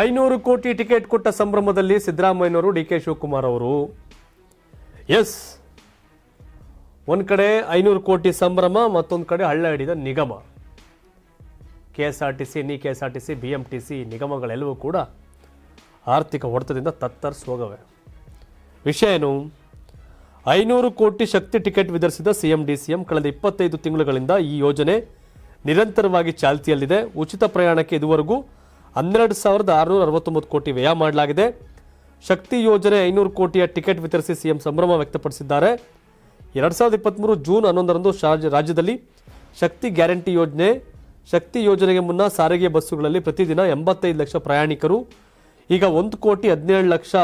ಐನೂರು ಕೋಟಿ ಟಿಕೆಟ್ ಕೊಟ್ಟ ಸಂಭ್ರಮದಲ್ಲಿ ಸಿದ್ದರಾಮಯ್ಯನವರು ಡಿ ಕೆ ಶಿವಕುಮಾರ್ ಅವರು. ಎಸ್. ಒಂದು ಕಡೆ ಐನೂರು ಕೋಟಿ ಸಂಭ್ರಮ, ಮತ್ತೊಂದು ಕಡೆ ಹಳ್ಳ ಹಿಡಿದ ನಿಗಮ. K S R T C ನಿ K S R T C B M T C ನಿಗಮಗಳೆಲ್ಲವೂ ಕೂಡ ಆರ್ಥಿಕ ಹೊಡೆತದಿಂದ ತತ್ತರಿಸ ಹೋಗವೆ ವಿಷಯ ಏನು? ಐನೂರು ಕೋಟಿ ಶಕ್ತಿ ಟಿಕೆಟ್ ವಿತರಿಸಿದ ಸಿಎಂ ಡಿ ಸಿಎಂ ಕಳೆದ ಇಪ್ಪತ್ತೈದು ತಿಂಗಳುಗಳಿಂದ ಈ ಯೋಜನೆ ನಿರಂತರವಾಗಿ ಚಾಲ್ತಿಯಲ್ಲಿದೆ. ಉಚಿತ ಪ್ರಯಾಣಕ್ಕೆ ಇದುವರೆಗೂ ಹನ್ನೆರಡು ಸಾವಿರದ ಆರುನೂರ ಅರವತ್ತೊಂಬತ್ತು ಕೋಟಿ ವ್ಯಯ ಮಾಡಲಾಗಿದೆ. ಶಕ್ತಿ ಯೋಜನೆ ಐನೂರು ಕೋಟಿಯ ಟಿಕೆಟ್ ವಿತರಿಸಿ ಸಿಎಂ ಸಂಭ್ರಮ ವ್ಯಕ್ತಪಡಿಸಿದ್ದಾರೆ. ಎರಡು ಸಾವಿರದ ಇಪ್ಪತ್ತ್ಮೂರು ಜೂನ್ ಹನ್ನೊಂದರಂದು ರಾಜ್ಯದಲ್ಲಿ ಶಕ್ತಿ ಗ್ಯಾರಂಟಿ ಯೋಜನೆ, ಶಕ್ತಿ ಯೋಜನೆಗೆ ಮುನ್ನ ಸಾರಿಗೆ ಬಸ್ಸುಗಳಲ್ಲಿ ಪ್ರತಿದಿನ ಎಂಬತ್ತೈದು ಲಕ್ಷ ಪ್ರಯಾಣಿಕರು, ಈಗ ಒಂದು ಕೋಟಿ ಹದಿನೇಳು ಲಕ್ಷ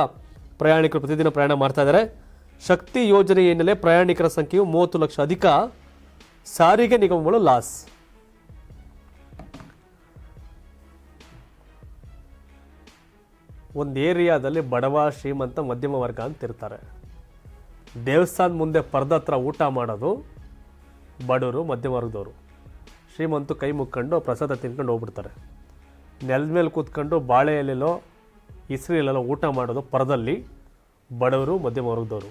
ಪ್ರಯಾಣಿಕರು ಪ್ರತಿದಿನ ಪ್ರಯಾಣ ಮಾಡ್ತಾ ಇದ್ದಾರೆ. ಶಕ್ತಿ ಯೋಜನೆ ಹಿನ್ನೆಲೆ ಪ್ರಯಾಣಿಕರ ಸಂಖ್ಯೆಯು ಮೂವತ್ತು ಲಕ್ಷ ಅಧಿಕ. ಸಾರಿಗೆ ನಿಗಮಗಳು ಲಾಸ್. ಒಂದು ಏರಿಯಾದಲ್ಲಿ ಬಡವ, ಶ್ರೀಮಂತ, ಮಧ್ಯಮ ವರ್ಗ ಅಂತ ಇರ್ತಾರೆ. ದೇವಸ್ಥಾನ ಮುಂದೆ ಪರ್ದ ಹತ್ರ ಊಟ ಮಾಡೋದು ಬಡವರು, ಮಧ್ಯಮ ವರ್ಗದವರು. ಶ್ರೀಮಂತು ಕೈ ಮುಕ್ಕೊಂಡು ಪ್ರಸಾದ ತಿನ್ಕೊಂಡು ಹೋಗ್ಬಿಡ್ತಾರೆ. ನೆಲದ ಮೇಲೆ ಕೂತ್ಕೊಂಡು ಬಾಳೆ ಎಲೆಲೋ ಇಸ್ರಿಲೆಲ್ಲೋ ಊಟ ಮಾಡೋದು ಪರದಲ್ಲಿ ಬಡವರು, ಮಧ್ಯಮ ವರ್ಗದವರು.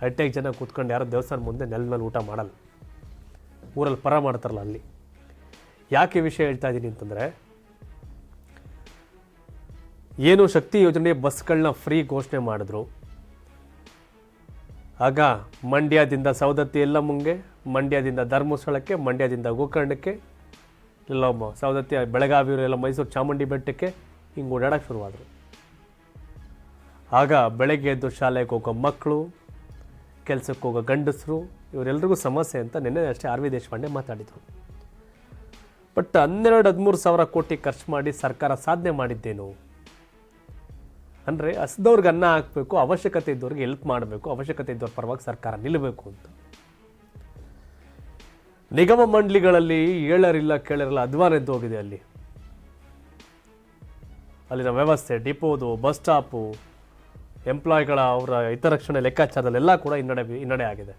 ಹೈಟೆಕ್ ಜನ ಕೂತ್ಕೊಂಡು ಯಾರೋ ದೇವಸ್ಥಾನ ಮುಂದೆ ನೆಲದ ಮೇಲೆ ಊಟ ಮಾಡಲ್ಲ. ಊರಲ್ಲಿ ಪರ ಮಾಡ್ತಾರಲ್ಲ ಅಲ್ಲಿ. ಯಾಕೆ ವಿಷಯ ಹೇಳ್ತಾ ಇದ್ದೀನಿ ಅಂತಂದರೆ ಏನು ಶಕ್ತಿ ಯೋಜನೆ ಬಸ್ಗಳನ್ನ ಫ್ರೀ ಘೋಷಣೆ ಮಾಡಿದ್ರು? ಆಗ ಮಂಡ್ಯದಿಂದ ಸವದತ್ತಿ ಎಲ್ಲಮ್ಮಂಗೆ ಮಂಡ್ಯದಿಂದ ಧರ್ಮಸ್ಥಳಕ್ಕೆ, ಮಂಡ್ಯದಿಂದ ಗೋಕರ್ಣಕ್ಕೆ, ಎಲ್ಲ ಸವದತ್ತಿ ಎಲ್ಲ ಮೈಸೂರು ಚಾಮುಂಡಿ ಬೆಟ್ಟಕ್ಕೆ ಹಿಂಗೆ ಓಡಾಡೋಕ್ಕೆ ಶುರುವಾದರು. ಆಗ ಬೆಳಗ್ಗೆ ಎದ್ದು ಶಾಲೆಗೆ ಹೋಗೋ ಮಕ್ಕಳು ಕೆಲಸಕ್ಕೆ ಹೋಗೋ ಗಂಡಸರು ಇವರೆಲ್ಲರಿಗೂ ಸಮಸ್ಯೆ ಅಂತ ನಿನ್ನೆ ಅಷ್ಟೇ ಆರ್ ವಿ ದೇಶಪಾಂಡೆ ಮಾತಾಡಿದರು. ಬಟ್ ಹನ್ನೆರಡು ಹದಿಮೂರು ಸಾವಿರ ಕೋಟಿ ಖರ್ಚು ಮಾಡಿ ಸರ್ಕಾರ ಸಾಧನೆ ಮಾಡಿದ್ದೇನು? ಅಂದರೆ ಹಸ್ದವ್ರಿಗೆ ಅನ್ನ ಹಾಕಬೇಕು, ಅವಶ್ಯಕತೆ ಇದ್ದವ್ರಿಗೆ ಹೆಲ್ಪ್ ಮಾಡಬೇಕು, ಅವಶ್ಯಕತೆ ಇದ್ದವ್ರ ಪರವಾಗಿ ಸರ್ಕಾರ ನಿಲ್ಲಬೇಕು ಅಂತ. ನಿಗಮ ಮಂಡಳಿಗಳಲ್ಲಿ ಏಳರಿಲ್ಲ ಕೇಳರಿಲ್ಲ ಅಧ್ವಾನ ಎದ್ದು ಹೋಗಿದೆ ಅಲ್ಲಿ. ಅಲ್ಲಿನ ವ್ಯವಸ್ಥೆ, ಡಿಪೋದು, ಬಸ್ ಸ್ಟಾಪು, ಎಂಪ್ಲಾಯ್ಗಳ ಅವರ ಹಿತರಕ್ಷಣೆ, ಲೆಕ್ಕಾಚಾರದಲ್ಲೆಲ್ಲ ಕೂಡ ಹಿನ್ನಡೆ ಹಿನ್ನಡೆ ಆಗಿದೆ.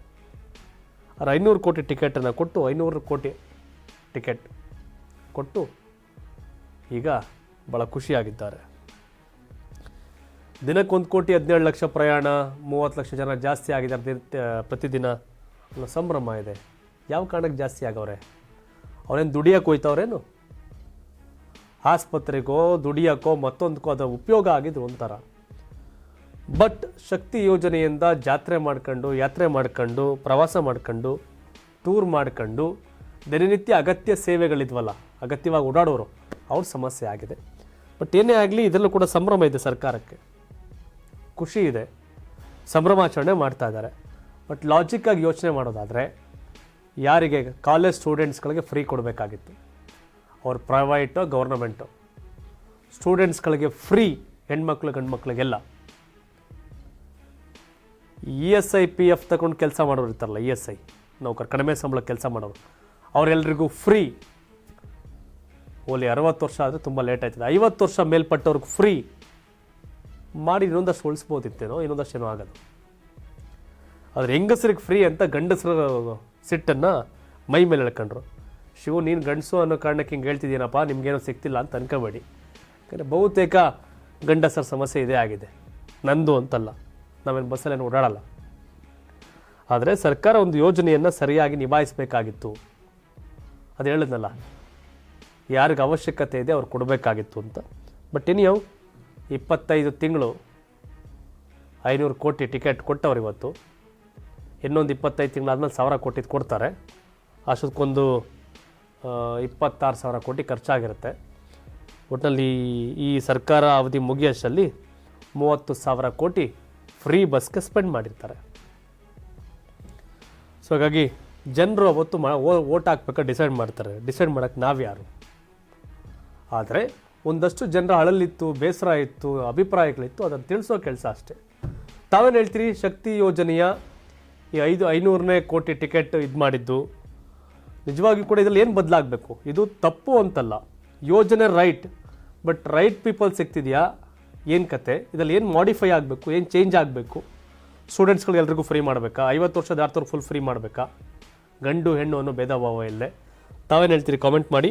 ಆದರೆ ಐನೂರು ಕೋಟಿ ಟಿಕೆಟನ್ನು ಕೊಟ್ಟು, ಐನೂರು ಕೋಟಿ ಟಿಕೆಟ್ ಕೊಟ್ಟು ಈಗ ಭಾಳ ಖುಷಿಯಾಗಿದ್ದಾರೆ. ದಿನಕ್ಕೊಂದು ಕೋಟಿ ಹದಿನೇಳು ಲಕ್ಷ ಪ್ರಯಾಣ, ಮೂವತ್ತು ಲಕ್ಷ ಜನ ಜಾಸ್ತಿ ಆಗಿದ್ದಾರೆ ದಿನ- ಪ್ರತಿದಿನ ಅನ್ನೋ ಸಂಭ್ರಮ ಇದೆ. ಯಾವ ಕಾರಣಕ್ಕೆ ಜಾಸ್ತಿ ಆಗವ್ರೆ? ಅವ್ರೇನು ದುಡಿಯೋಕೆ ಹೋಯ್ತವ್ರೇನು? ಆಸ್ಪತ್ರೆಗೋ, ದುಡಿಯೋಕ್ಕೋ, ಮತ್ತೊಂದಕ್ಕೋ ಅದರ ಉಪಯೋಗ ಆಗಿದ್ದು ಒಂಥರ. ಬಟ್ ಶಕ್ತಿ ಯೋಜನೆಯಿಂದ ಜಾತ್ರೆ ಮಾಡ್ಕೊಂಡು, ಯಾತ್ರೆ ಮಾಡ್ಕೊಂಡು, ಪ್ರವಾಸ ಮಾಡ್ಕೊಂಡು, ಟೂರ್ ಮಾಡ್ಕೊಂಡು ದಿನನಿತ್ಯ ಅಗತ್ಯ ಸೇವೆಗಳಿದ್ವಲ್ಲ, ಅಗತ್ಯವಾಗಿ ಓಡಾಡೋರು, ಅವ್ರ ಸಮಸ್ಯೆ ಆಗಿದೆ. ಬಟ್ ಏನೇ ಆಗಲಿ ಇದರಲ್ಲೂ ಕೂಡ ಸಂಭ್ರಮ ಇದೆ ಸರ್ಕಾರಕ್ಕೆ. ಖುಷಿ ಇದೆ ಸಂಭ್ರಮಾಚರಣೆ ಮಾಡ್ತಾ ಇದ್ದಾರೆ. ಬಟ್ ಲಾಜಿಕ್ಕಾಗಿ ಯೋಚನೆ ಮಾಡೋದಾದರೆ, ಯಾರಿಗೆ ಕಾಲೇಜ್ ಸ್ಟೂಡೆಂಟ್ಸ್ಗಳಿಗೆ ಫ್ರೀ ಕೊಡಬೇಕಾಗಿತ್ತು. ಅವ್ರು ಪ್ರೈವೇಟು ಗೌರ್ನಮೆಂಟು ಸ್ಟೂಡೆಂಟ್ಸ್ಗಳಿಗೆ ಫ್ರೀ ಹೆಣ್ಮಕ್ಳು ಗಂಡು ಮಕ್ಳಿಗೆಲ್ಲ E S I P F ತಗೊಂಡು ಕೆಲಸ ಮಾಡೋರು ಇರ್ತಾರಲ್ಲ ಇ ಎಸ್ ಐ ನೌಕರ್, ಕಡಿಮೆ ಸಂಬಳ ಕೆಲಸ ಮಾಡೋರು. ಅವರೆಲ್ಲರಿಗೂ ಫ್ರೀ ಓಲಿ ಅರವತ್ತು ವರ್ಷ ಆದರೆ ತುಂಬ ಲೇಟ್ ಆಯ್ತದೆ. ಐವತ್ತು ವರ್ಷ ಮೇಲ್ಪಟ್ಟವ್ರಿಗೆ ಫ್ರೀ ಮಾಡಿ ಇನ್ನೊಂದಷ್ಟು ಉಳಿಸ್ಬೋದಿತ್ತೇನೋ ಇನ್ನೊಂದಷ್ಟು ಏನೋ ಆಗೋದು ಆದರೆ ಹೆಂಗಸರಿಗೆ ಫ್ರೀ ಅಂತ ಗಂಡಸರ ಸಿಟ್ಟನ್ನು ಮೈ ಮೇಲೆ ಎಳ್ಕೊಂಡ್ರು. ಶಿವು, ನೀನು ಗಂಡಸು ಅನ್ನೋ ಕಾರಣಕ್ಕೆ ಹಿಂಗೆ ಹೇಳ್ತಿದ್ದೀನಪ್ಪ, ನಿಮ್ಗೇನೋ ಸಿಗ್ತಿಲ್ಲ ಅಂತ ಅನ್ಕೋಬೇಡಿ. ಯಾಕಂದರೆ ಬಹುತೇಕ ಗಂಡಸರ ಸಮಸ್ಯೆ ಇದೇ ಆಗಿದೆ. ನಂದು ಅಂತಲ್ಲ. ನಾವೇನು ಬಸ್ಸಲ್ಲೇನು ಓಡಾಡಲ್ಲ. ಆದರೆ ಸರ್ಕಾರ ಒಂದು ಯೋಜನೆಯನ್ನು ಸರಿಯಾಗಿ ನಿಭಾಯಿಸಬೇಕಾಗಿತ್ತು. ಅದು ಹೇಳಿದ್ನಲ್ಲ, ಯಾರಿಗೆ ಅವಶ್ಯಕತೆ ಇದೆ ಅವ್ರು ಕೊಡಬೇಕಾಗಿತ್ತು ಅಂತ. ಬಟ್ ಇನ್ಯಾವು ಇಪ್ಪತ್ತೈದು ತಿಂಗಳು ಐನೂರು ಕೋಟಿ ಟಿಕೆಟ್ ಕೊಟ್ಟವ್ರು ಇವತ್ತು. ಇನ್ನೊಂದು ಇಪ್ಪತ್ತೈದು ತಿಂಗಳಾದ್ಮೇಲೆ ಸಾವಿರ ಕೋಟಿ ಕೊಡ್ತಾರೆ. ಅಷ್ಟಕ್ಕೊಂದು ಇಪ್ಪತ್ತಾರು ಸಾವಿರ ಕೋಟಿ ಖರ್ಚಾಗಿರುತ್ತೆ. ಒಟ್ಟಿನಲ್ಲಿ ಈ ಸರ್ಕಾರ ಅವಧಿ ಮುಗಿಯೋಷ್ಟಲ್ಲಿ ಮೂವತ್ತು ಸಾವಿರ ಕೋಟಿ ಫ್ರೀ ಬಸ್ಗೆ ಸ್ಪೆಂಡ್ ಮಾಡಿರ್ತಾರೆ. ಸೊ ಹಾಗಾಗಿ ಜನರು ಅವತ್ತು ಮಾ ಓಟ್ ಹಾಕ್ಬೇಕಾದ್ರೆ ಡಿಸೈಡ್ ಮಾಡ್ತಾರೆ. ಡಿಸೈಡ್ ಮಾಡೋಕ್ಕೆ ನಾವು ಯಾರು ಆದರೆ ಒಂದಷ್ಟು ಜನರ ಅಳಲಿತ್ತು, ಬೇಸರ ಇತ್ತು, ಅಭಿಪ್ರಾಯಗಳಿತ್ತು, ಅದನ್ನು ತಿಳಿಸೋ ಕೆಲಸ ಅಷ್ಟೇ. ತಾವೇನು ಹೇಳ್ತೀರಿ? ಶಕ್ತಿ ಯೋಜನೆಯ ಈ ಐದು, ಐನೂರನೇ ಕೋಟಿ ಟಿಕೆಟ್ ಇದು ಮಾಡಿದ್ದು. ನಿಜವಾಗಿ ಕೂಡ ಇದರಲ್ಲಿ ಏನು ಬದಲಾಗಬೇಕು? ಇದು ತಪ್ಪು ಅಂತಲ್ಲ. ಯೋಜನೆ ರೈಟ್, ಬಟ್ ರೈಟ್ ಪೀಪಲ್ ಸಿಗ್ತಿದೆಯಾ? ಏನು ಕತೆ? ಇದರಲ್ಲಿ ಏನು ಮಾಡಿಫೈ ಆಗಬೇಕು? ಏನು ಚೇಂಜ್ ಆಗಬೇಕು? ಸ್ಟೂಡೆಂಟ್ಸ್ಗಳು ಎಲ್ರಿಗೂ ಫ್ರೀ ಮಾಡಬೇಕಾ? ಐವತ್ತು ವರ್ಷದ ಯಾರ್ತವ್ರು ಫುಲ್ ಫ್ರೀ ಮಾಡಬೇಕಾ? ಗಂಡು, ಹೆಣ್ಣು ಅನ್ನೋ ಭೇದ ಭಾವ ಇಲ್ಲೇ. ತಾವೇನು ಹೇಳ್ತೀರಿ? ಕಾಮೆಂಟ್ ಮಾಡಿ.